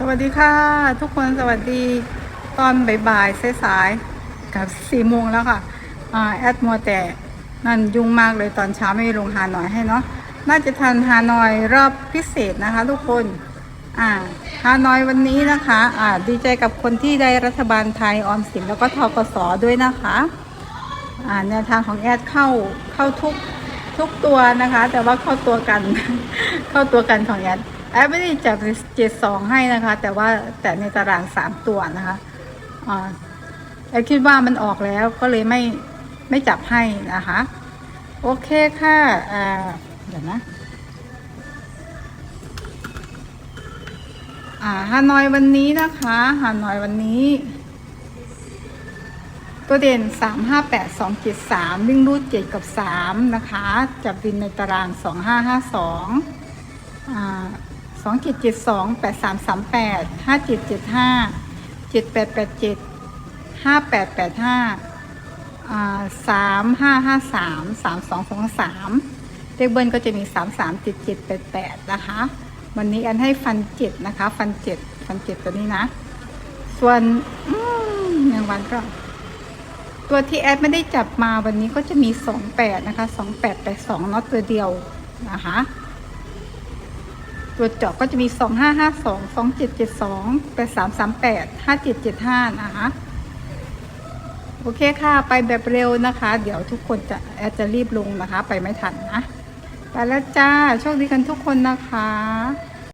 สวัสดีค่ะ ทุกคนสวัสดีตอนบ่ายๆสายๆกับสี่โมงแล้วค่ะอแอดมัวแต่นั่นยุ่งมากเลยตอนเช้าไม่ลงฮานอยให้เนาะน่าจะทันฮานอยรอบพิเศษนะคะ ทุกคนอ่าฮานอยวันนี้นะคะอ่าดีใจกับคนที่ได้รัฐบาลไทยออมสินแล้วก็ทกสด้วยนะคะอ่าแนวทางของแอดเข้าเข้าทุกทุกตัวนะคะ แต่ว่าเข้าตัวกัน เข้าตัวกันของแอด แอปไม่ได้จับเจ็ดสองให้นะคะ แต่ว่าแต่ในตารางสามตัวนะคะอ่าแอปคิดว่ามันออกแล้วก็เลยไม่ไม่จับให้นะคะ โอเคค่ะอ่าเดี๋ยวนะอ่าฮานอยวันนี้นะคะฮานอยวันนี้ ตัวเด่นสามห้าแปดสองเจ็ดสามวิ่งรูดเจ็ดกับสามนะคะ จับวินในตารางสองห้าห้าสองอ่า สองเจ็ดเจ็ดสองแปดสามสามแปดห้าเจ็ดเจ็ดห้าเจ็ดแปดแปดเจ็ดห้าแปดแปดห้าสามห้าห้าสามสามสองสองสามเลขเบิ้ลก็จะมีสามสามเจ็ดเจ็ดแปดแปดนะคะ วันนี้อันให้ฟันเจ็ดนะคะ ฟันเจ็ดฟันเจ็ดตัวนี้นะ ส่วนอืมอย่างวันก็ตัวที่แอดไม่ได้จับมาวันนี้ก็จะมีสองแปดนะคะสองแปดแปดสองน็อตตัวเดียวนะคะ ตัวเจาะก็จะมีสองห้าห้าสองสองเจ็ดเจ็ดสองแปดสามสามแปดห้าเจ็ดเจ็ดห้านะคะโอเคค่ะ ไปแบบเร็วนะคะ เดี๋ยวทุกคนจะแอดจะรีบลงนะคะ ไปไม่ทันนะ ไปแล้วจ้า โชคดีกันทุกคนนะคะ